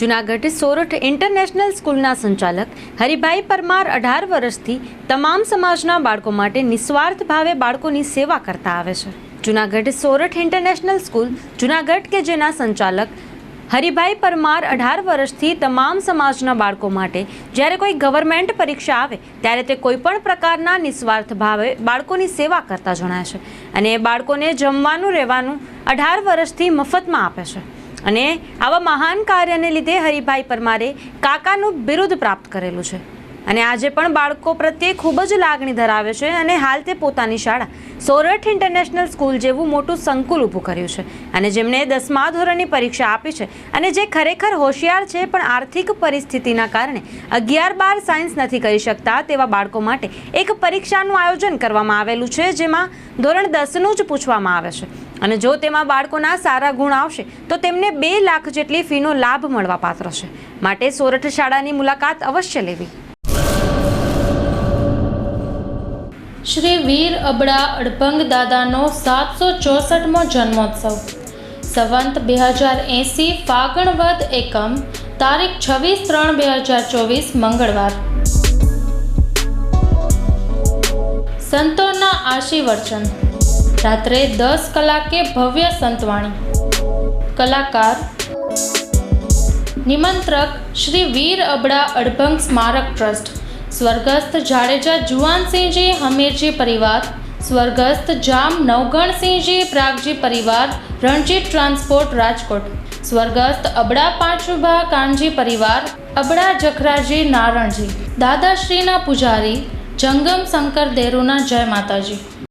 Junagadh Sorath international સ્કૂલના સંચાલક હરિભાઈ પરમાર અઢાર વર્ષથી તમામ સમાજના બાળકો માટે નિસ્વાર્થ ભાવે બાળકોની સેવા કરતા આવે છે. જુનાગઢ સોરઠ ઇન્ટરનેશનલ સ્કૂલ, જુનાગઢ કે જેના સંચાલક હરિભાઈ પરમાર અઢાર વર્ષથી તમામ સમાજના બાળકો માટે જ્યારે કોઈ ગવર્મેન્ટ પરીક્ષા આવે, ત્યારે તે કોઈપણ પ્રકારના નિસ્વાર્થ ભાવે બાળકોની સેવા કરતા જણાય છે અને એ બાળકોને જમવાનું, રહેવાનું અઢાર વર્ષથી મફતમાં આપે છે. અને આવા મહાન કાર્યને લીધે હરિભાઈ પરમારે કાકાનું બિરુદ પ્રાપ્ત કરેલું છે. અને આજે પણ બાળકો પ્રત્યે ખૂબ જ લાગણી ધરાવે છે અને હાલ તે પોતાની શાળા સોરઠ ઇન્ટરનેશનલ સ્કૂલ જેવું મોટું સંકુલ ઊભું કર્યું છે. અને જેમણે દસમા ધોરણની પરીક્ષા આપી છે અને જે ખરેખર હોશિયાર છે પણ આર્થિક પરિસ્થિતિના કારણે અગિયાર બાર સાયન્સ નથી કરી શકતા તેવા બાળકો માટે એક પરીક્ષાનું આયોજન કરવામાં આવેલું છે જેમાં ધોરણ દસનું જ પૂછવામાં આવે છે. અને જો તેમાં બાળકોના સારા ગુણ આવશે, તો તેમને બે લાખ જેટલી ફીનો લાભ મળવા પાત્ર છે. માટે સોરઠ શાળાની મુલાકાત અવશ્ય લેવી. શ્રી વીર અબડા અડભંગ દાદાનો સાતસો ચોસઠમો જન્મોત્સવ. સંવંત બે હજાર એંસી ફાગણવદ એકમ, તારીખ છવ્વીસ ત્રણ બે હજાર ચોવીસ, મંગળવાર. સંતોના આશીર્વચન. રાત્રે દસ કલાકે ભવ્ય સંતવાણી. કલાકાર, નિમંત્રક શ્રી વીર અબડા અડભંગ સ્મારક ટ્રસ્ટ, સ્વર્ગસ્થ જાડેજા જુવાનસિંહજી હમીરજી પરિવાર, સ્વર્ગસ્થ જામ નવગણસિંહજી પ્રાગજી પરિવાર રણજીત ટ્રાન્સપોર્ટ રાજકોટ, સ્વર્ગસ્થ અબડા પાંચુભા કાનજી પરિવાર, અબડા જખરાજી નારણજી, દાદાશ્રીના પૂજારી, જંગમ શંકર દેરુના જય માતાજી.